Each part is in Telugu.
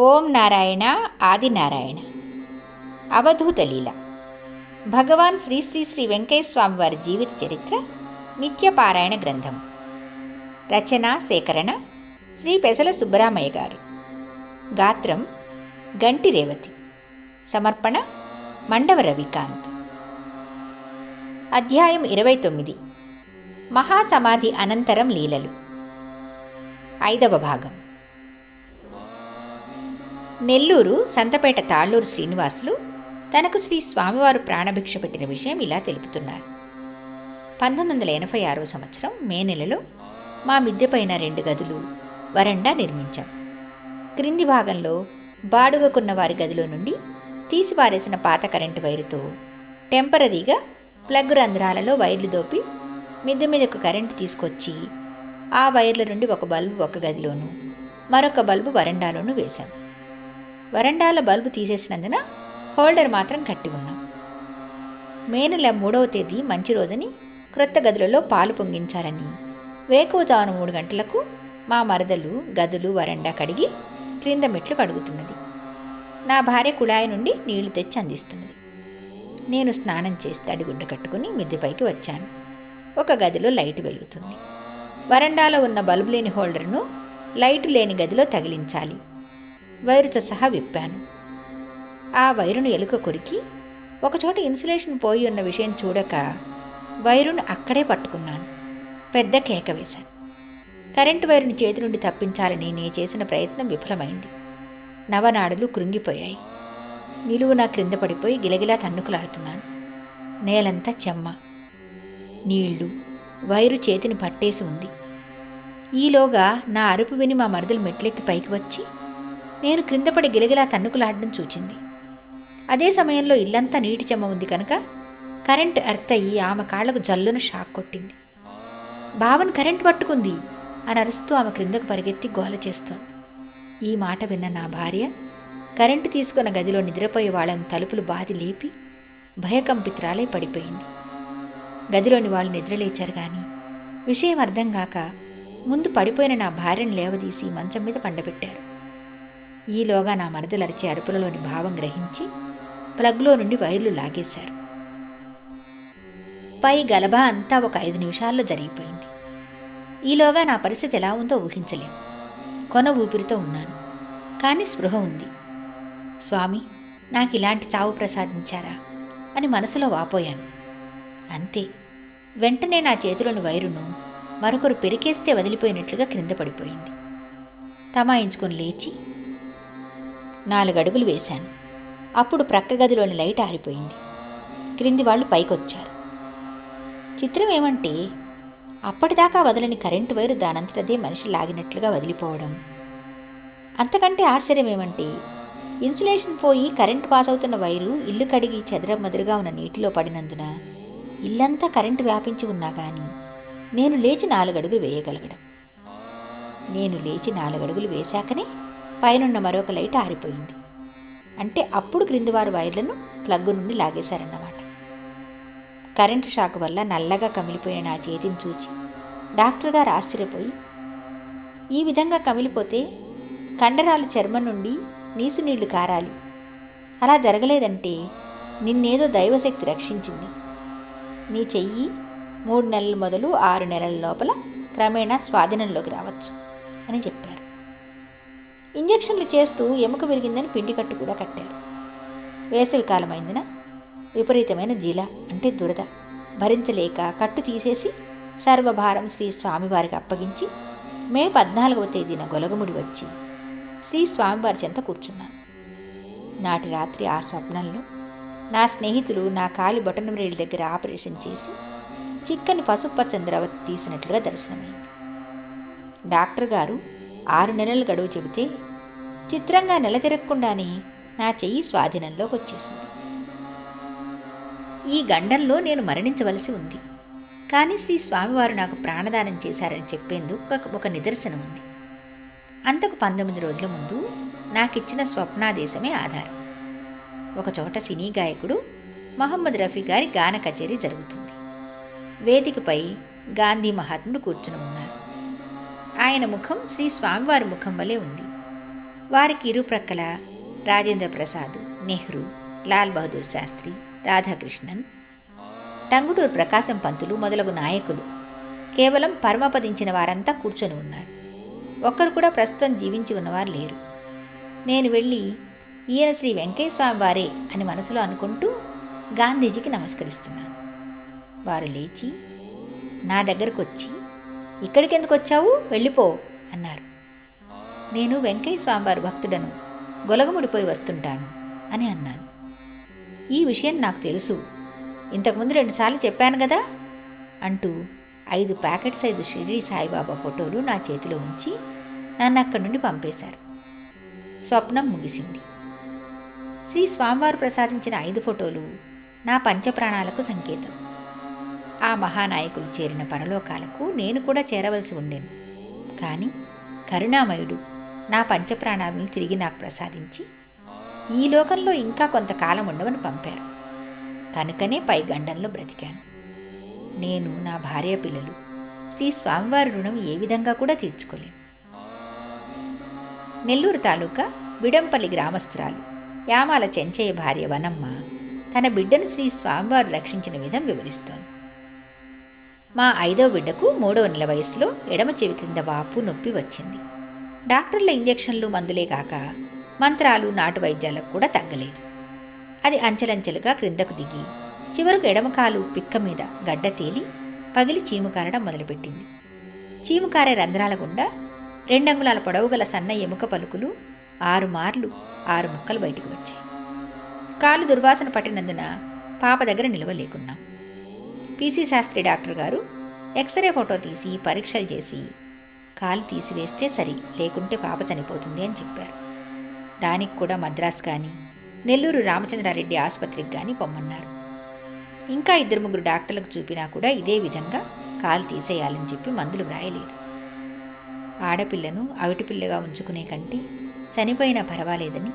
ఓం నారాయణ ఆదినారాయణ అవధూత లీల. భగవాన్ శ్రీ శ్రీ శ్రీ వెంకయ్య వారి జీవిత చరిత్ర నిత్యపారాయణ గ్రంథం. రచన సేకరణ శ్రీ పెసల సుబ్బరామయ్య గారు. గాత్రం గంటి రేవతి. సమర్పణ మండవ రవికాంత్. అధ్యాయం ఇరవై తొమ్మిది మహాసమాధి అనంతరం లీలలు. ఐదవ భాగం. నెల్లూరు సంతపేట తాళ్ళూరు శ్రీనివాసులు తనకు శ్రీ స్వామివారు ప్రాణభిక్ష పెట్టిన విషయం ఇలా తెలుపుతున్నారు. పంతొమ్మిది వందల ఎనభై ఆరవ సంవత్సరం మే నెలలో మా మిద్దె పైన రెండు గదులు వరండా నిర్మించాం. క్రింది భాగంలో బాడుగకున్న వారి గదిలో నుండి తీసిపారేసిన పాత కరెంటు వైరుతో టెంపరీగా ప్లగ్ రంధ్రాలలో వైర్లు దోపి మిద్దె మీదకు కరెంటు తీసుకొచ్చి ఆ వైర్ల నుండి ఒక బల్బు ఒక గదిలోను మరొక బల్బు వరండాలోనూ వేశాం. వరండాల బల్బు తీసేసినందున హోల్డర్ మాత్రం కట్టి ఉన్నాం. మే నెల మూడవ తేదీ మంచి రోజుని క్రొత్త గదులలో పాలు పొంగించాలని వేకువజామున మూడు గంటలకు మా మరదలు గదులు వరండా కడిగి క్రింద మెట్లు కడుగుతున్నది. నా భార్య కుళాయి నుండి నీళ్ళు తెచ్చి అందిస్తున్నది. నేను స్నానం చేసి తడిగుడ్డ కట్టుకుని మిద్దెపైకి వచ్చాను. ఒక గదిలో లైట్ వెలుగుతుంది. వరండాలో ఉన్న బల్బు లేని హోల్డర్ను లైట్ లేని గదిలో తగిలించాలి. వైరుతో సహా విప్పాను. ఆ వైరును ఎలుక కొరికి ఒకచోట ఇన్సులేషన్ పోయి ఉన్న విషయం చూడక వైరును అక్కడే పట్టుకున్నాను. పెద్ద కేక వేశాను. కరెంటు వైరుని చేతి నుండి తప్పించాలని నేను చేసిన ప్రయత్నం విఫలమైంది. నవనాడులు కృంగిపోయాయి. నిలువునా క్రింద పడిపోయి గిలగిలా తన్నుకులాడుతున్నాను. నేలంతా చెమ్మ. నీళ్ళు వైరు చేతిని పట్టేసి ఉంది. ఈలోగా నా అరుపు విని మా మరదలు మెట్లెక్కి పైకి వచ్చి నేను క్రిందపడి గిలగిలా తన్నుకులాడడం చూచింది. అదే సమయంలో ఇల్లంతా నీటి చెమ్మ ఉంది కనుక కరెంట్ ఎర్త్ అయ్యి ఆమె కాళ్ళకు జల్లున షాక్ కొట్టింది. భావన్ కరెంట్ పట్టుకుంది అని అరుస్తూ ఆమె క్రిందకు పరిగెత్తి గోల చేస్తోంది. ఈ మాట విన్న నా భార్య కరెంటు తీసుకున్న గదిలో నిద్రపోయే వాళ్ళని తలుపులు బాది లేపి భయకంపితురాలై పడిపోయింది. గదిలోని వాళ్ళు నిద్రలేచారు కానీ విషయం అర్థం కాక ముందు పడిపోయిన నా భార్యను లేవదీసి మంచం మీద పండబెట్టారు. ఈలోగా నా మరదలరిచే అరుపులలోని భావం గ్రహించి ప్లగ్లో నుండి వైర్లు లాగేశారు. పై గలబా అంతా ఒక ఐదు నిమిషాల్లో జరిగిపోయింది. ఈలోగా నా పరిస్థితి ఎలా ఉందో ఊహించలేం. కొన ఊపిరితో ఉన్నాను. కానీ స్పృహ ఉంది. స్వామి నాకు ఇలాంటి చావు ప్రసాదించారా? అని మనసులో వాపోయాను. అంతే. వెంటనే నా చేతిలోని వైరును మరొకరు పెరికేస్తే వదిలిపోయినట్లుగా క్రింద పడిపోయింది. తమాయించుకొని లేచి నాలుగడుగులు వేశాను. అప్పుడు ప్రక్క గదిలోని లైట్ ఆరిపోయింది. క్రింది వాళ్ళు పైకొచ్చారు. చిత్రం ఏమంటే అప్పటిదాకా వదలని కరెంటు వైరు దానంతటదే మనిషి లాగినట్లుగా వదిలిపోవడం. అంతకంటే ఆశ్చర్యం ఏమంటే ఇన్సులేషన్ పోయి కరెంటు పాస్ అవుతున్న వైరు ఇల్లు కడిగి చెదరమదురుగా ఉన్న నీటిలో పడినందున ఇల్లంతా కరెంటు వ్యాపించి ఉన్నా కానీ నేను లేచి నాలుగడుగులు వేయగలగడం. నేను లేచి నాలుగడుగులు వేశాకనే పైనున్న మరొక లైట్ ఆరిపోయింది. అంటే అప్పుడు క్రింది వారు వైర్లను ప్లగ్గు నుండి లాగేశారన్నమాట. కరెంటు షాక్ వల్ల నల్లగా కమిలిపోయిన నా చేతిని చూచి డాక్టర్ గారు ఆశ్చర్యపోయి ఈ విధంగా కమిలిపోతే కండరాలు చర్మం నుండి నీసు నీళ్ళు కారాలి. అలా జరగలేదంటే నిన్నేదో దైవశక్తి రక్షించింది. నీ చెయ్యి మూడు నెలల మొదలు ఆరు నెలల లోపల క్రమేణా స్వాధీనంలోకి రావచ్చు అని చెప్పారు. ఇంజక్షన్లు చేస్తూ ఎముక విరిగిందని పిండి కట్టు కూడా కట్టారు. వేసవి కాలమైందిన? విపరీతమైన జీల అంటే దురద. భరించలేక కట్టు తీసేసి సర్వభారం శ్రీ స్వామివారికి అప్పగించి మే పద్నాలుగవ తేదీన గొలగముడి వచ్చి శ్రీ స్వామివారి చెంత కూర్చున్నాను నాటి రాత్రి ఆ స్వప్నంలో నా స్నేహితులు నా కాలి బొటనవేలి దగ్గర ఆపరేషన్ చేసి చిక్కని పసుపచ్చని ద్రవ తీసినట్లుగా దర్శనమైంది. డాక్టర్ గారు ఆరు నెలలు గడువు చెబితే చిత్రంగా నెల తిరగకుండానే నా చెయ్యి స్వాధీనంలోకి వచ్చేసింది ఈ గండంలో నేను మరణించవలసి ఉంది. కానీ శ్రీ స్వామివారు నాకు ప్రాణదానం చేశారని చెప్పేందుకు ఒక ఒక నిదర్శనం ఉంది. అంతకు పంతొమ్మిది రోజుల ముందు నాకిచ్చిన స్వప్నాదేశమే ఆధారం. ఒకచోట సినీ గాయకుడు మహమ్మద్ రఫీ గారి గాన కచేరీ జరుగుతుంది. వేదికపై గాంధీ మహాత్ముడు కూర్చుని ఉన్నారు. ఆయన ముఖం శ్రీ స్వామివారి ముఖం వలె ఉంది. వారికి ఇరుప్రక్కల రాజేంద్ర ప్రసాద్ నెహ్రూ లాల్ బహదూర్ శాస్త్రి రాధాకృష్ణన్ టంగుటూరు ప్రకాశం పంతులు మొదలగు నాయకులు కేవలం పరమపదించిన వారంతా కూర్చొని ఉన్నారు. ఒక్కరు కూడా ప్రస్తుతం జీవించి ఉన్నవారు లేరు. నేను వెళ్ళి ఈయన శ్రీ వెంకయ్య స్వామి వారే అని మనసులో అనుకుంటూ గాంధీజీకి నమస్కరిస్తున్నాను. వారు లేచి నా దగ్గరకు వచ్చి ఇక్కడికి ఎందుకు వచ్చావు వెళ్ళిపో అన్నారు. నేను వెంకయ్య స్వామివారి భక్తుడను గొలగముడిపోయి వస్తుంటాను అని అన్నాను. ఈ విషయం నాకు తెలుసు. ఇంతకుముందు రెండుసార్లు చెప్పాను కదా? అంటూ ఐదు ప్యాకెట్ సైజు షిరిడి సాయిబాబా ఫోటోలు నా చేతిలో ఉంచి నన్ను అక్కడి నుండి పంపేశారు. స్వప్నం ముగిసింది. శ్రీ స్వామివారు ప్రసాదించిన ఐదు ఫోటోలు నా పంచప్రాణాలకు సంకేతం. ఆ మహానాయకులు చేరిన పరలోకాలకు నేను కూడా చేరవలసి ఉండేను. కానీ కరుణామయుడు నా పంచప్రాణాలను తిరిగి నాకు ప్రసాదించి ఈ లోకంలో ఇంకా కొంతకాలం ఉండవని పంపారు. కనుకనే పై గండంలో బ్రతికాను. నేను నా భార్య పిల్లలు శ్రీ స్వామివారి రుణం ఏ విధంగా కూడా తీర్చుకోలేను. నెల్లూరు తాలూకా బిడంపల్లి గ్రామస్తురాలు యామాల చెంచయ్య భార్య వనమ్మ తన బిడ్డను శ్రీ స్వామివారు రక్షించిన విధం వివరిస్తోంది. మా ఐదవ బిడ్డకు మూడవ నెల వయసులో ఎడమ చెవి క్రింద వాపు నొప్పి వచ్చింది. డాక్టర్ల ఇంజెక్షన్లు మందులే కాక మంత్రాలు నాటు వైద్యాలకు కూడా తగ్గలేదు. అది అంచెలంచెలుగా క్రిందకు దిగి చివరకు ఎడమకాలు పిక్క మీద గడ్డ తేలి పగిలి చీము కారడం మొదలుపెట్టింది. చీము కారే రంధ్రాల గుండా రెండంగుళాల పొడవు గల సన్న ఎముక పలుకులు ఆరు మార్లు ఆరు ముక్కలు బయటికి వచ్చాయి. కాలు దుర్వాసన పట్టినందున పాప దగ్గర నిలవలేకున్నాం PC Sastry doctor garu X ray photo తీసి పరీక్షలు చేసి కాలు తీసివేస్తే సరి లేకుంటే పాప చనిపోతుంది అని చెప్పారు. దానికి కూడా మద్రాస్ కానీ నెల్లూరు రామచంద్రారెడ్డి ఆసుపత్రికి కానీ పొమ్మన్నారు. ఇంకా ఇద్దరు ముగ్గురు డాక్టర్లకు చూపినా కూడా ఇదే విధంగా కాలు తీసేయాలని చెప్పి మందులు వ్రాయలేదు. ఆడపిల్లను అవిటిపిల్లగా ఉంచుకునే కంటే చనిపోయినా పర్వాలేదని.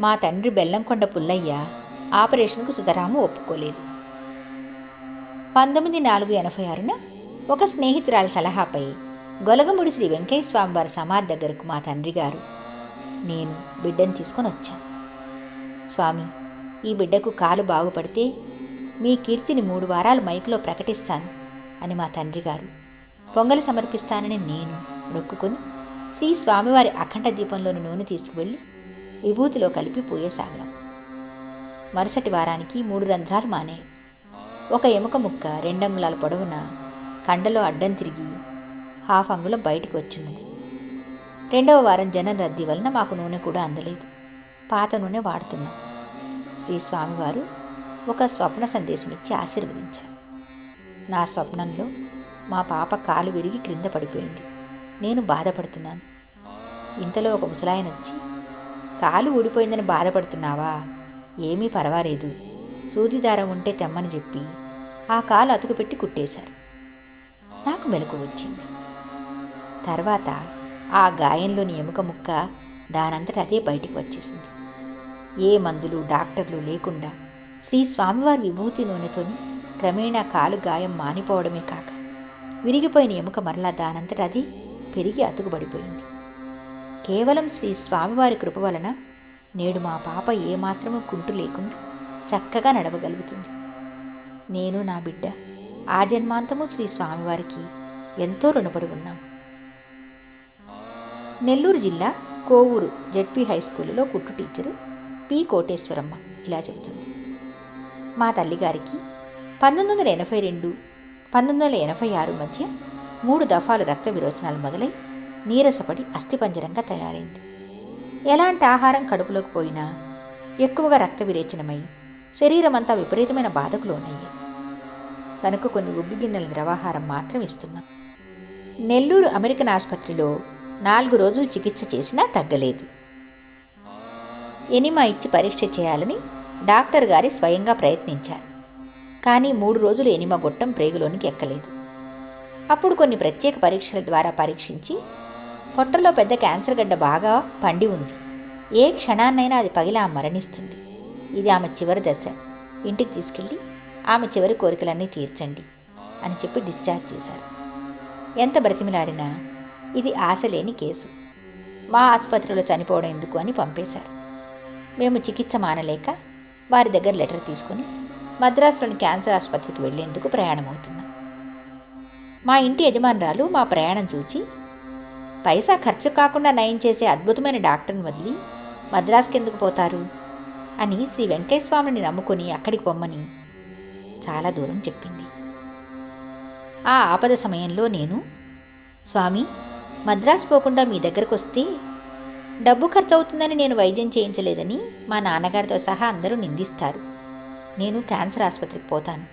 మా తండ్రి బెల్లంకొండ పుల్లయ్య ఆపరేషన్కు సుధరాము ఒప్పుకోలేదు. పంతొమ్మిది నాలుగు ఎనభై ఆరున ఒక స్నేహితురాలి సలహాపై గొలగముడి శ్రీ వెంకయ్య స్వామి వారి సమాధి దగ్గరకు మా తండ్రి గారు నేను బిడ్డను తీసుకొని వచ్చాను స్వామి ఈ బిడ్డకు కాలు బాగుపడితే మీ కీర్తిని మూడు వారాలు మైకులో ప్రకటిస్తాను అని మా తండ్రి గారు పొంగలి సమర్పిస్తానని నేను మొక్కుకొని శ్రీ స్వామివారి అఖండ దీపంలోని నూనె తీసుకువెళ్ళి విభూతిలో కలిపి పోయేసాగాం. మరుసటి వారానికి మూడు రంధ్రాలు మానే ఒక ఎముక ముక్క రెండంగుళాల పొడవున కండలో అడ్డం తిరిగి హాఫ్ అంగుళం బయటికి వచ్చిన్నది రెండవ వారం జనం రద్దీ వలన మాకు నూనె కూడా అందలేదు. పాత నూనె వాడుతున్నాం. శ్రీ స్వామివారు ఒక స్వప్న సందేశం ఇచ్చి ఆశీర్వదించారు. నా స్వప్నంలో మా పాప కాలు విరిగి క్రింద పడిపోయింది. నేను బాధపడుతున్నాను. ఇంతలో ఒక ముసలాయన వచ్చి కాలు ఊడిపోయిందని బాధపడుతున్నావా? ఏమీ పర్వాలేదు. సూది దారం ఉంటే తెమ్మని చెప్పి ఆ కాలు అతుకుపెట్టి కుట్టేశారు. నాకు మెలకు వచ్చింది. తర్వాత ఆ గాయంలోని ఎముక ముక్క దానంతట అదే బయటికి వచ్చేసింది. ఏ మందులు డాక్టర్లు లేకుండా శ్రీ స్వామివారి విభూతి నూనెతోని క్రమేణా కాలు గాయం మానిపోవడమే కాక విరిగిపోయిన ఎముక మరలా దానంతట అది పెరిగి అతుకుబడిపోయింది. కేవలం శ్రీ స్వామివారి కృప వలన నేడు మా పాప ఏమాత్రము కుంటు లేకుండా చక్కగా నడవగలుగుతుంది. నేను నా బిడ్డ ఆ జన్మాంతము శ్రీ స్వామివారికి ఎంతో రుణపడి ఉన్నాం. నెల్లూరు జిల్లా కోవూరు జెడ్పి హై స్కూల్లో కుట్టు టీచరు పి కోటేశ్వరమ్మ ఇలా చెబుతుంది. మా తల్లిగారికి పంతొమ్మిది వందల ఎనభై రెండు పంతొమ్మిది వందల ఎనభై ఆరు మధ్య మూడు దఫాలు రక్త విరోచనాలు మొదలై నీరసపడి అస్థిపంజరంగా తయారైంది. ఎలాంటి ఆహారం కడుపులోకి పోయినా ఎక్కువగా రక్త విరేచనమై శరీరం అంతా విపరీతమైన బాధకు లోనయ్యేది. కనుక కొన్ని ఉగ్గు గిన్నెల ద్రవాహారం మాత్రం ఇస్తున్నాం. నెల్లూరు అమెరికన్ ఆసుపత్రిలో నాలుగు రోజులు చికిత్స చేసినా తగ్గలేదు. ఎనిమా ఇచ్చి పరీక్ష చేయాలని డాక్టర్ గారి స్వయంగా ప్రయత్నించారు. కానీ మూడు రోజులు ఎనిమా గొట్టం ప్రేగులోనికి ఎక్కలేదు. అప్పుడు కొన్ని ప్రత్యేక పరీక్షల ద్వారా పరీక్షించి పొట్టలో పెద్ద క్యాన్సర్ గడ్డ బాగా పండి ఉంది. ఏ క్షణాన్నైనా అది పగిలి మరణిస్తుంది. ఇది ఆమె చివరి దశ. ఇంటికి తీసుకెళ్ళి ఆమె చివరి కోరికలన్నీ తీర్చండి అని చెప్పి డిశ్చార్జ్ చేశారు. ఎంత బ్రతిమిలాడినా ఇది ఆశ లేని కేసు. మా ఆసుపత్రిలో చనిపోవడం ఎందుకు అని పంపేశారు. మేము చికిత్స మానలేక వారి దగ్గర లెటర్ తీసుకొని మద్రాసులోని క్యాన్సర్ ఆసుపత్రికి వెళ్ళేందుకు ప్రయాణం అవుతున్నాం మా ఇంటి యజమానురాలు మా ప్రయాణం చూచి పైసా ఖర్చు కాకుండా నయం చేసే అద్భుతమైన డాక్టర్ని వదిలి మద్రాసుకి ఎందుకు పోతారు? అని శ్రీ వెంకటేశ్వామిని నమ్ముకుని నమ్ముకొని అక్కడికి పొమ్మని చాలా దూరం చెప్పింది. ఆ ఆపద సమయంలో నేను స్వామి మద్రాసు పోకుండా మీ దగ్గరకు వస్తే డబ్బు ఖర్చు అవుతుందని నేను వైద్యం చేయించలేదని మా నాన్నగారితో సహా అందరూ నిందిస్తారు. నేను క్యాన్సర్ ఆసుపత్రికి పోతాను.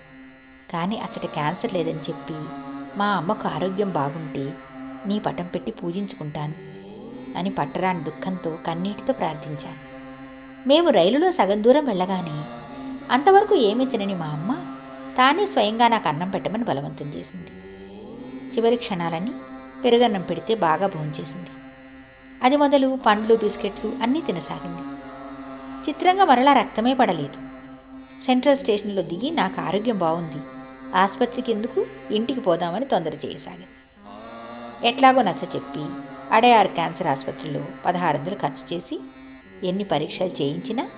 కానీ అచ్చట క్యాన్సర్ లేదని చెప్పి మా అమ్మకు ఆరోగ్యం బాగుంటే నీ పటం పెట్టి పూజించుకుంటాను అని పట్టరాని దుఃఖంతో కన్నీటితో ప్రార్థించాను. మేము రైలులో సగం దూరం వెళ్ళగానే అంతవరకు ఏమీ తినని మా అమ్మ తానే స్వయంగా నాకు అన్నం పెట్టమని బలవంతం చేసింది. చివరి క్షణాలని పెరుగన్నం పెడితే బాగా భోంచేసింది. అది మొదలు పండ్లు బిస్కెట్లు అన్నీ తినసాగింది. చిత్రంగా మరలా రక్తమే పడలేదు. సెంట్రల్ స్టేషన్లో దిగి నాకు ఆరోగ్యం బాగుంది. ఆసుపత్రికి ఎందుకు? ఇంటికి పోదామని తొందర చేయసాగింది. ఎట్లాగో నచ్చ చెప్పి అడయార్ క్యాన్సర్ ఆసుపత్రిలో పదహారు వందలు ఖర్చు చేసి ఎన్ని పరీక్షలు చేయించినా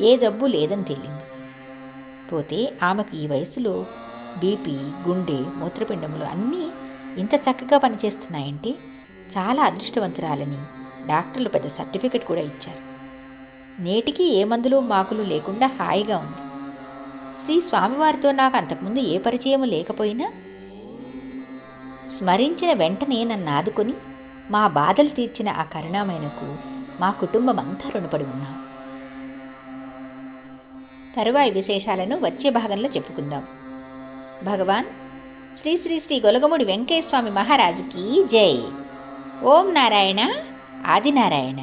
ఏ జబ్బు లేదని తేలింది. పోతే ఆమెకు ఈ వయసులో బీపీ గుండె మూత్రపిండములు అన్నీ ఇంత చక్కగా పనిచేస్తున్నాయంటే చాలా అదృష్టవంతురాలని డాక్టర్లు పెద్ద సర్టిఫికెట్ కూడా ఇచ్చారు. నేటికి ఏ మందులు మాకులు లేకుండా హాయిగా ఉంది. శ్రీ స్వామివారితో నాకు అంతకుముందు ఏ పరిచయము లేకపోయినా స్మరించిన వెంటనే నన్ను ఆదుకొని మా బాధలు తీర్చిన ఆ కరుణామైనకు మా కుటుంబం అంతా రుణపడి ఉన్నాం. తరువాయి విశేషాలను వచ్చే భాగంలో చెప్పుకుందాం. భగవాన్ శ్రీ శ్రీ శ్రీ గొలగముడి వెంకయ్యస్వామి మహారాజుకి జై. ఓం నారాయణ ఆదినారాయణ.